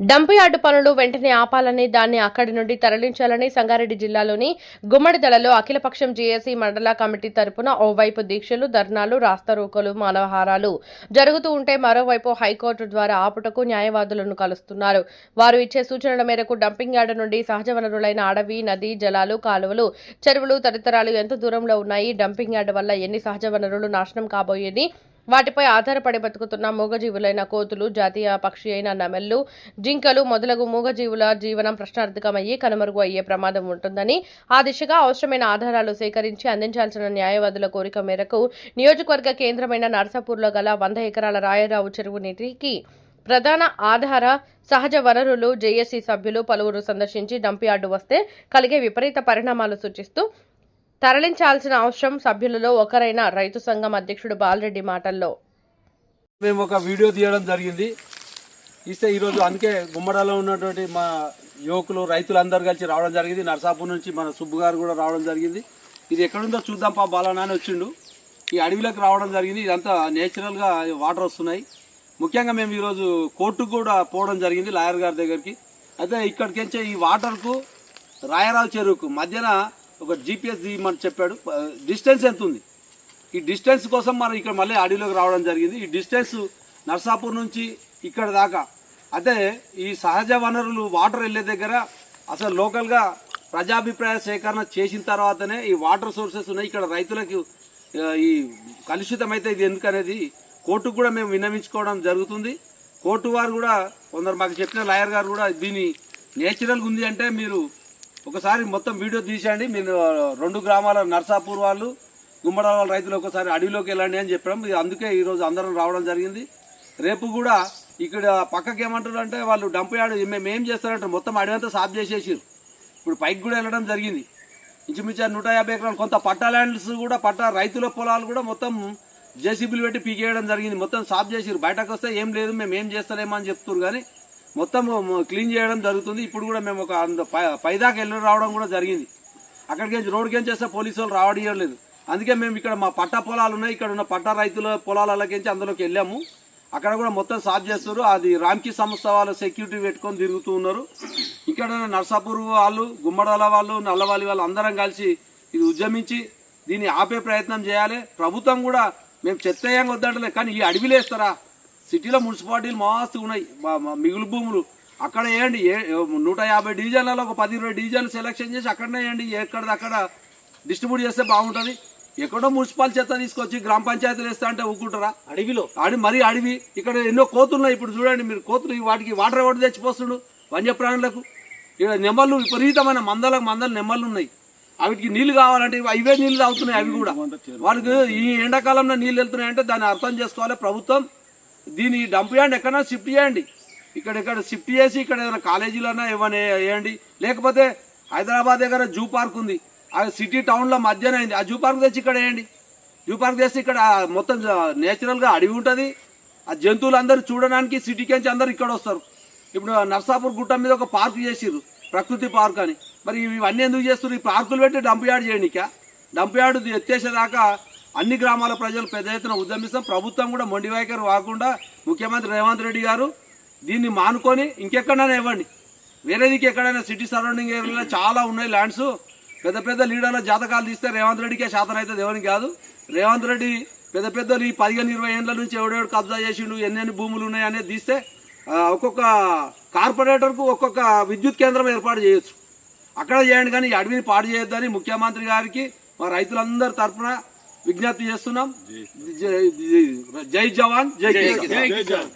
Dump yard పనులు వెంటనే ఆపాలని దాన్ని అక్కడి నుండి తరలించాలని సంగారెడ్డి జిల్లాలోని గుమ్మడిదలలో అఖిలపక్షం జేఏసీ మండల కమిటీ తరపున ఓవైపు దీక్షలు ధర్నాలు రాస్తారోకోలు మానవహారాలు జరుగుతూ ఉంటే మరోవైపు హైకోర్టు ద్వారా ఆపుటకు న్యాయవాదులను కలుస్తున్నారు. వారు ఇచ్చే సూచనల మేరకు డంపింగ్ యార్డు నుండి సహజ వనరులైన అడవి నది జలాలు కాలువలు చెరువులు తదితరాలు ఎంత దూరంలో ఉన్నాయి డంపింగ్ యార్డు వల్ల ఎన్ని సహజ వనరులు నాశనం కాబోయేది వాటిపై ఆధారపడి బతుకుతున్న మూగజీవులైన కోతులు జాతీయ పక్షి అయిన నమెల్లు జింకలు మొదలగు మూగజీవుల జీవనం ప్రశ్నార్థకమయ్యి కనుమరుగు అయ్యే ప్రమాదం ఉంటుందని ఆ దిశగా అవసరమైన ఆధారాలు సేకరించి అందించాల్సిన న్యాయవాదుల కోరిక మేరకు నియోజకవర్గ కేంద్రమైన నర్సాపూర్లో గల వంద ఎకరాల రాయరావు చెరువు నీటికి ప్రధాన ఆధార సహజ వనరులు జేఏసీ సభ్యులు పలువురు సందర్శించి డంప్ యార్డు వస్తే కలిగే విపరీత పరిణామాలు సూచిస్తూ తరలించాల్సిన అవసరం సభ్యులలో ఒకరైన రైతు సంఘం అధ్యక్షుడు బాలరెడ్డి మాటల్లో. మేము ఒక వీడియో తీయడం జరిగింది. ఇస్తే ఈరోజు అందుకే గుమ్మడాలో ఉన్నటువంటి మా యువకులు రైతులందరూ కలిసి రావడం జరిగింది. నర్సాపూర్ నుంచి మన సుబ్బు గారు కూడా రావడం జరిగింది. ఇది ఎక్కడుందో చూద్దాం పా బాలనా అని వచ్చిండు. ఈ అడవిలోకి రావడం జరిగింది. ఇదంతా నేచురల్గా వాటర్ వస్తున్నాయి. ముఖ్యంగా మేము ఈరోజు కోర్టుకు కూడా పోవడం జరిగింది లాయర్ గారి దగ్గరికి. అయితే ఇక్కడికి ఈ వాటర్కు రాయరావు చెరువుకు మధ్యన ఒక జీపీఎస్ తీయమని చెప్పాడు. డిస్టెన్స్ ఎంత ఉంది ఈ డిస్టెన్స్ కోసం మనం ఇక్కడ మళ్ళీ అడవిలోకి రావడం జరిగింది. ఈ డిస్టెన్స్ నర్సాపూర్ నుంచి ఇక్కడ దాకా. అదే ఈ సహజ వనరులు వాటర్ వెళ్ళే దగ్గర అసలు లోకల్గా ప్రజాభిప్రాయ సేకరణ చేసిన తర్వాతనే ఈ వాటర్ సోర్సెస్ ఉన్నాయి. ఇక్కడ రైతులకు ఈ కలుషితమైతే ఇది ఎందుకనేది కోర్టుకు కూడా మేము విన్నవించుకోవడం జరుగుతుంది. కోర్టు వారు కూడా కొందరు మాకు చెప్పిన లాయర్ గారు కూడా దీని నేచురల్గా ఉంది అంటే మీరు ఒకసారి మొత్తం వీడియో తీసేయండి. మీరు రెండు గ్రామాల నర్సాపూర్ వాళ్ళు గుమ్మడాల వాళ్ళ రైతులు ఒకసారి అడవిలోకి వెళ్ళండి అని చెప్పాం. ఇది అందుకే ఈరోజు అందరం రావడం జరిగింది. రేపు కూడా ఇక్కడ పక్కకి ఏమంటారు అంటే వాళ్ళు డంప్ యార్డ్ మేము ఏం చేస్తారంటారు మొత్తం అడవంతా సాఫ్ చేసేసారు ఇప్పుడు పైకి కూడా వెళ్ళడం జరిగింది. ఇంచుమించు నూట యాభై ఎకరాలు కొంత పట్టా ల్యాండ్స్ కూడా పట్టా రైతుల పొలాలు కూడా మొత్తం జేసీబీలు పెట్టి పీకేయడం జరిగింది. మొత్తం సాఫ్ చేసిరు బయటకు వస్తే ఏం లేదు మేము ఏం చేస్తలేమని చెప్తున్నారు కానీ మొత్తం క్లీన్ చేయడం జరుగుతుంది. ఇప్పుడు కూడా మేము ఒక అంద- పైదాకా వెళ్ళి రావడం కూడా జరిగింది. అక్కడికి రోడ్కి చేస్తే పోలీసు వాళ్ళు రావడం అందుకే మేము ఇక్కడ మా పట్టా పొలాలు ఉన్నాయి. ఇక్కడ ఉన్న పట్టా రైతుల పొలాలకేంచి అందులోకి వెళ్ళాము. అక్కడ కూడా మొత్తం సాఫ్ చేస్తారు అది రామ్కి సంస్థ వాళ్ళు సెక్యూరిటీ పెట్టుకొని తిరుగుతూ ఉన్నారు. ఇక్కడ నర్సాపూర్ వాళ్ళు గుమ్మడాల వాళ్ళు నల్లవాలి వాళ్ళు అందరం కలిసి ఇది ఉద్యమించి దీన్ని ఆపే ప్రయత్నం చేయాలి. ప్రభుత్వం కూడా మేము చెత్తయంగా వద్దంటలే కానీ ఈ అడవిలేస్తారా? సిటీలో మున్సిపాలిటీలు మస్తు ఉన్నాయి. మిగులు భూములు. అక్కడ వేయండి. ఏ- నూట యాభై డివిజన్లలో ఒక పది ఇరవై డివిజన్లు సెలెక్షన్ చేసి అక్కడనే వేయండి. ఎక్కడిది అక్కడ డిస్ట్రిబ్యూట్ చేస్తే బాగుంటుంది. ఎక్కడో మున్సిపల్ చెత్త తీసుకొచ్చి గ్రామ పంచాయతీలు వేస్తా అంటే ఊరుకుంటారా? అడవిలో. అడవి మరీ అడవి. ఇక్కడ ఎన్నో కోతులు ఉన్నాయి. ఇప్పుడు చూడండి మీరు కోతులు వాటికి వాటర్ ఎవరు తెచ్చిపోస్తుడు వన్యప్రాణులకు. ఇక్కడ నెమ్మలు విపరీతమైన మందల మందలు నెమ్మలు ఉన్నాయి. వాటికి నీళ్ళు కావాలంటే ఇవి అవే నీళ్ళు తాగుతున్నాయి అవి కూడా. వాళ్ళకి ఈ ఎండాకాలంలో నీళ్ళు వెళ్తున్నాయంటే దాన్ని అర్థం చేసుకోవాలి. ప్రభుత్వం దీని డంప్ యార్డ్ ఎక్కడైనా షిఫ్ట్ చేయండి. ఇక్కడ ఇక్కడ షిఫ్ట్ చేసి ఇక్కడ ఏదైనా కాలేజీలన్నా ఏమైనా వేయండి లేకపోతే హైదరాబాద్ దగ్గర జూ పార్క్ ఉంది. ఆ సిటీ టౌన్లో మధ్యన అయింది. ఆ జూ పార్క్ తెచ్చి ఇక్కడ వేయండి జూ పార్క్ చేస్తే ఇక్కడ మొత్తం నేచురల్గా అడవి ఉంటుంది. ఆ జంతువులు అందరూ చూడడానికి సిటీకి నుంచి అందరూ ఇక్కడ వస్తారు. ఇప్పుడు నర్సాపూర్ గుట్ట మీద ఒక పార్క్ చేసిర్రు ప్రకృతి పార్క్ అని. మరి ఇవన్నీ ఎందుకు చేస్తున్నారు? ఈ పార్కులు పెట్టి డంప్ యార్డ్ చేయనిక డంప్ యార్డ్ ఎత్తేసేదాకా అన్ని గ్రామాల ప్రజలు పెద్ద ఎత్తున ఉద్యమిస్తాం. ప్రభుత్వం కూడా మొండి వైఖరి వాకుండా ముఖ్యమంత్రి రేవంత్ రెడ్డి గారు దీన్ని మానుకొని ఇంకెక్కడైనా ఇవ్వండి. వేరే దిక్కు ఎక్కడైనా సిటీ సరౌండింగ్ ఏరియాలో చాలా ఉన్నాయి ల్యాండ్స్ పెద్ద పెద్ద లీడర్ల జాతకాలు తీస్తే రేవంత్ రెడ్డికే శాతం అవుతుంది ఎవరికి కాదు. రేవంత్ రెడ్డి పెద్ద పెద్దలు ఈ పదిహేను ఇరవై ఏళ్ళ నుంచి ఎవడెవడు కబ్జా చేసిండు ఎన్నెన్ని భూములు ఉన్నాయి అనేది తీస్తే ఒక్కొక్క కార్పొరేటర్కు ఒక్కొక్క విద్యుత్ కేంద్రం ఏర్పాటు చేయొచ్చు. అక్కడ చేయండి కానీ ఈ అడవిని పాడు చేయొద్దని ముఖ్యమంత్రి గారికి మా రైతులందరి తరఫున విజ్ఞప్తి చేస్తున్నాం. జై- జవాన్ జై కిసాన్.